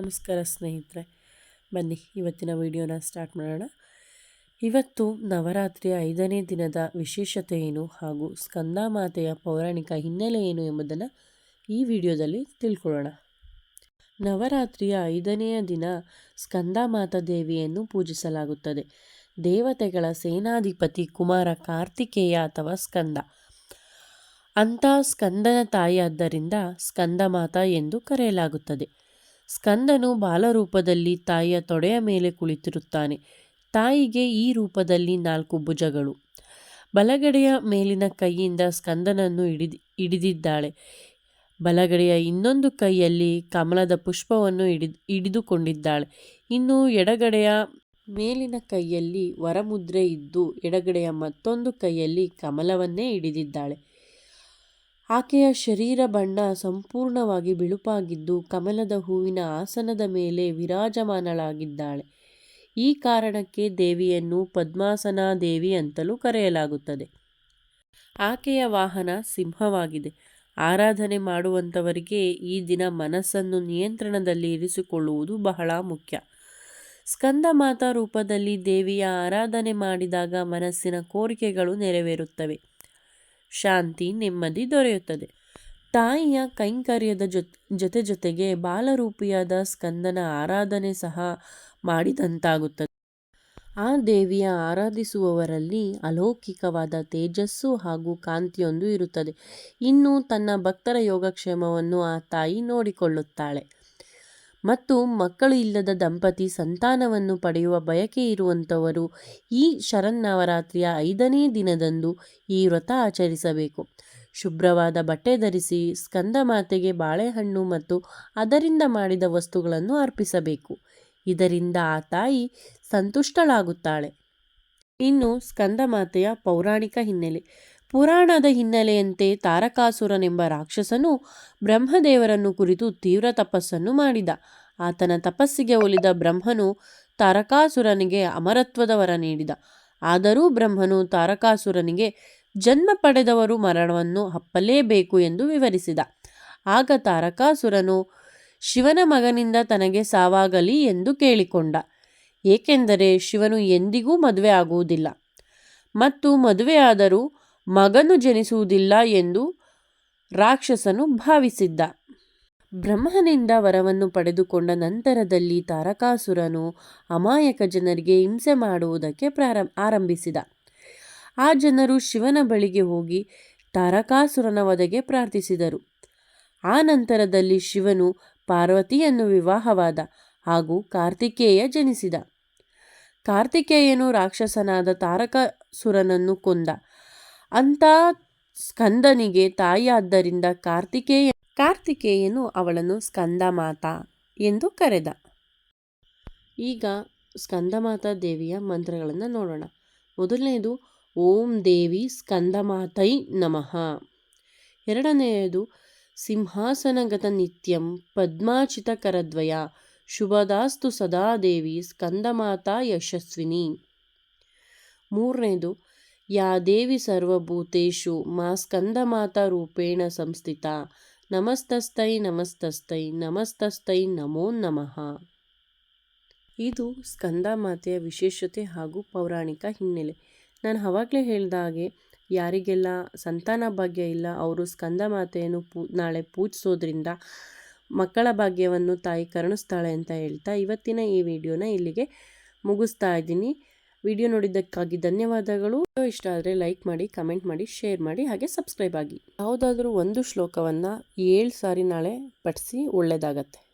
ನಮಸ್ಕಾರ ಸ್ನೇಹಿತರೆ, ಬನ್ನಿ ಇವತ್ತಿನ ವಿಡಿಯೋನ ಸ್ಟಾರ್ಟ್ ಮಾಡೋಣ. ಇವತ್ತು ನವರಾತ್ರಿಯ ಐದನೇ ದಿನದ ವಿಶೇಷತೆ ಏನು ಹಾಗೂ ಸ್ಕಂದಮಾತೆಯ ಪೌರಾಣಿಕ ಹಿನ್ನೆಲೆ ಏನು ಎಂಬುದನ್ನು ಈ ವಿಡಿಯೋದಲ್ಲಿ ತಿಳ್ಕೊಳ್ಳೋಣ. ನವರಾತ್ರಿಯ ಐದನೆಯ ದಿನ ಸ್ಕಂದ ಮಾತಾ ದೇವಿಯನ್ನು ಪೂಜಿಸಲಾಗುತ್ತದೆ. ದೇವತೆಗಳ ಸೇನಾಧಿಪತಿ ಕುಮಾರ ಕಾರ್ತಿಕೇಯ ಅಥವಾ ಸ್ಕಂದ. ಅಂಥ ಸ್ಕಂದನ ತಾಯಿಯಾದ್ದರಿಂದ ಸ್ಕಂದ ಮಾತಾ ಎಂದು ಕರೆಯಲಾಗುತ್ತದೆ. ಸ್ಕಂದನು ಬಾಲರೂಪದಲ್ಲಿ ತಾಯಿಯ ತೊಡೆಯ ಮೇಲೆ ಕುಳಿತಿರುತ್ತಾನೆ. ತಾಯಿಗೆ ಈ ರೂಪದಲ್ಲಿ ನಾಲ್ಕು ಭುಜಗಳು. ಬಲಗಡೆಯ ಮೇಲಿನ ಕೈಯಿಂದ ಸ್ಕಂದನನ್ನು ಹಿಡಿದು, ಹಿಡಿದಿದ್ದಾಳೆ. ಬಲಗಡೆಯ ಇನ್ನೊಂದು ಕೈಯಲ್ಲಿ ಕಮಲದ ಪುಷ್ಪವನ್ನು ಹಿಡಿದು ಹಿಡಿದುಕೊಂಡಿದ್ದಾಳೆ. ಇನ್ನು ಎಡಗಡೆಯ ಮೇಲಿನ ಕೈಯಲ್ಲಿ ವರಮುದ್ರೆ ಇದ್ದು, ಎಡಗಡೆಯ ಮತ್ತೊಂದು ಕೈಯಲ್ಲಿ ಕಮಲವನ್ನೇ ಹಿಡಿದಿದ್ದಾಳೆ. ಆಕೆಯ ಶರೀರ ಬಣ್ಣ ಸಂಪೂರ್ಣವಾಗಿ ಬಿಳುಪಾಗಿದ್ದು ಕಮಲದ ಹೂವಿನ ಆಸನದ ಮೇಲೆ ವಿರಾಜಮಾನಳಾಗಿದ್ದಾಳೆ. ಈ ಕಾರಣಕ್ಕೆ ದೇವಿಯನ್ನು ಪದ್ಮಾಸನ ದೇವಿ ಅಂತಲೂ ಕರೆಯಲಾಗುತ್ತದೆ. ಆಕೆಯ ವಾಹನ ಸಿಂಹವಾಗಿದೆ. ಆರಾಧನೆ ಮಾಡುವಂಥವರಿಗೆ ಈ ದಿನ ಮನಸ್ಸನ್ನು ನಿಯಂತ್ರಣದಲ್ಲಿ ಇರಿಸಿಕೊಳ್ಳುವುದು ಬಹಳ ಮುಖ್ಯ. ಸ್ಕಂದ ಮಾತಾ ರೂಪದಲ್ಲಿ ದೇವಿಯ ಆರಾಧನೆ ಮಾಡಿದಾಗ ಮನಸ್ಸಿನ ಕೋರಿಕೆಗಳು ನೆರವೇರುತ್ತವೆ. ಶಾಂತಿ, ನೆಮ್ಮದಿ ದೊರೆಯುತ್ತದೆ. ತಾಯಿಯ ಕೈಂಕರ್ಯದ ಜೊತೆ ಜೊತೆ ಜೊತೆಗೆ ಬಾಲರೂಪಿಯಾದ ಸ್ಕಂದನ ಆರಾಧನೆ ಸಹ ಮಾಡಿದಂತಾಗುತ್ತದೆ. ಆ ದೇವಿಯ ಆರಾಧಿಸುವವರಲ್ಲಿ ಅಲೌಕಿಕವಾದ ತೇಜಸ್ಸು ಹಾಗೂ ಕಾಂತಿಯೊಂದು ಇರುತ್ತದೆ. ಇನ್ನು ತನ್ನ ಭಕ್ತರ ಯೋಗಕ್ಷೇಮವನ್ನು ಆ ತಾಯಿ ನೋಡಿಕೊಳ್ಳುತ್ತಾಳೆ. ಮತ್ತು ಮಕ್ಕಳು ಇಲ್ಲದ ದಂಪತಿ ಸಂತಾನವನ್ನು ಪಡೆಯುವ ಬಯಕೆ ಇರುವಂಥವರು ಈ ಶರನ್ನವರಾತ್ರಿಯ ಐದನೇ ದಿನದಂದು ಈ ವ್ರತ ಆಚರಿಸಬೇಕು. ಶುಭ್ರವಾದ ಬಟ್ಟೆ ಧರಿಸಿ, ಸ್ಕಂದ ಮಾತೆಗೆ ಬಾಳೆಹಣ್ಣು ಮತ್ತು ಅದರಿಂದ ಮಾಡಿದ ವಸ್ತುಗಳನ್ನು ಅರ್ಪಿಸಬೇಕು. ಇದರಿಂದ ಆ ತಾಯಿ ಸಂತುಷ್ಟಳಾಗುತ್ತಾಳೆ. ಇನ್ನು ಸ್ಕಂದ ಮಾತೆಯ ಪೌರಾಣಿಕ ಹಿನ್ನೆಲೆ. ಪುರಾಣದ ಹಿನ್ನೆಲೆಯಂತೆ ತಾರಕಾಸುರನೆಂಬ ರಾಕ್ಷಸನು ಬ್ರಹ್ಮದೇವರನ್ನು ಕುರಿತು ತೀವ್ರ ತಪಸ್ಸನ್ನು ಮಾಡಿದ. ಆತನ ತಪಸ್ಸಿಗೆ ಒಲಿದ ಬ್ರಹ್ಮನು ತಾರಕಾಸುರನಿಗೆ ಅಮರತ್ವದ ವರ ನೀಡಿದ. ಆದರೂ ಬ್ರಹ್ಮನು ತಾರಕಾಸುರನಿಗೆ ಜನ್ಮ ಪಡೆದವರು ಮರಣವನ್ನು ಹಪ್ಪಲೇಬೇಕು ಎಂದು ವಿವರಿಸಿದ. ಆಗ ತಾರಕಾಸುರನು ಶಿವನ ಮಗನಿಂದ ತನಗೆ ಸಾವಾಗಲಿ ಎಂದು ಕೇಳಿಕೊಂಡ. ಏಕೆಂದರೆ ಶಿವನು ಎಂದಿಗೂ ಮದುವೆ ಆಗುವುದಿಲ್ಲ. ಮತ್ತು ಮದುವೆಯಾದರೂ ಮಗನು ಜನಿಸುವುದಿಲ್ಲ ಎಂದು ರಾಕ್ಷಸನು ಭಾವಿಸಿದ್ದ. ಬ್ರಹ್ಮನಿಂದ ವರವನ್ನು ಪಡೆದುಕೊಂಡ ನಂತರದಲ್ಲಿ ತಾರಕಾಸುರನು ಅಮಾಯಕ ಜನರಿಗೆ ಹಿಂಸೆ ಮಾಡುವುದಕ್ಕೆ ಪ್ರಾರಂಭ ಆರಂಭಿಸಿದ. ಆ ಜನರು ಶಿವನ ಬಳಿಗೆ ಹೋಗಿ ತಾರಕಾಸುರನ ವಧೆಗೆ ಪ್ರಾರ್ಥಿಸಿದರು. ಆ ನಂತರದಲ್ಲಿ ಶಿವನು ಪಾರ್ವತಿಯನ್ನು ವಿವಾಹವಾದ ಹಾಗೂ ಕಾರ್ತಿಕೇಯ ಜನಿಸಿದ. ಕಾರ್ತಿಕೇಯನು ರಾಕ್ಷಸನಾದ ತಾರಕಾಸುರನನ್ನು ಕೊಂದ. ಅಂತ ಸ್ಕಂದನಿಗೆ ತಾಯಿಯಾದ್ದರಿಂದ ಕಾರ್ತಿಕೇಯ, ಕಾರ್ತಿಕೇಯನು ಅವಳನ್ನು ಸ್ಕಂದಮಾತಾ ಎಂದು ಕರೆದ. ಈಗ ಸ್ಕಂದಮಾತಾ ದೇವಿಯ ಮಂತ್ರಗಳನ್ನು ನೋಡೋಣ. ಮೊದಲನೆಯದು ಓಂ ದೇವಿ ಸ್ಕಂದಮಾತೈ ನಮಃ. ಎರಡನೆಯದು, ಸಿಂಹಾಸನಗತ ನಿತ್ಯಂ ಪದ್ಮಾಚಿತ ಕರದ್ವಯ ಶುಭದಾಸ್ತು ಸದಾ ದೇವಿ ಸ್ಕಂದಮಾತಾ ಯಶಸ್ವಿನಿ. ಮೂರನೇದು ಯಾ ದೇವಿ ಸರ್ವಭೂತೇಷು ಮಾ ಸ್ಕಂದಮಾತಾ ರೂಪೇಣ ಸಂಸ್ಥಿತ. ನಮಸ್ತಸ್ತೈ ನಮಸ್ತಸ್ತೈ ನಮಸ್ತಸ್ತೈ ನಮೋ ನಮಃ. ಇದು ಸ್ಕಂದ ಮಾತೆಯ ವಿಶೇಷತೆ ಹಾಗೂ ಪೌರಾಣಿಕ ಹಿನ್ನೆಲೆ. ನಾನು ಆವಾಗಲೇ ಹೇಳಿದ ಹಾಗೆ, ಯಾರಿಗೆಲ್ಲ ಸಂತಾನ ಭಾಗ್ಯ ಇಲ್ಲ, ಅವರು ಸ್ಕಂದ ಮಾತೆಯನ್ನು ಪೂ, ನಾಳೆ ಪೂಜಿಸೋದ್ರಿಂದ ಮಕ್ಕಳ ಭಾಗ್ಯವನ್ನು ತಾಯಿ ಕರುಣಿಸ್ತಾಳೆ ಅಂತ ಹೇಳ್ತಾ ಇವತ್ತಿನ ಈ ವಿಡಿಯೋನ ಇಲ್ಲಿಗೆ ಮುಗಿಸ್ತಾ ಇದ್ದೀನಿ. ವಿಡಿಯೋ ನೋಡಿದ್ದಕ್ಕಾಗಿ ಧನ್ಯವಾದಗಳು. ಇಷ್ಟ ಆದರೆ ಲೈಕ್ ಮಾಡಿ, ಕಮೆಂಟ್ ಮಾಡಿ, ಶೇರ್ ಮಾಡಿ, ಹಾಗೆ ಸಬ್ಸ್ಕ್ರೈಬ್ ಆಗಿ. ಯಾವುದಾದ್ರೂ ಒಂದು ಶ್ಲೋಕವನ್ನು ಏಳು ಸಾರಿ ನಾಳೆ ಪಠಿಸಿ ಒಳ್ಳೆಯದಾಗತ್ತೆ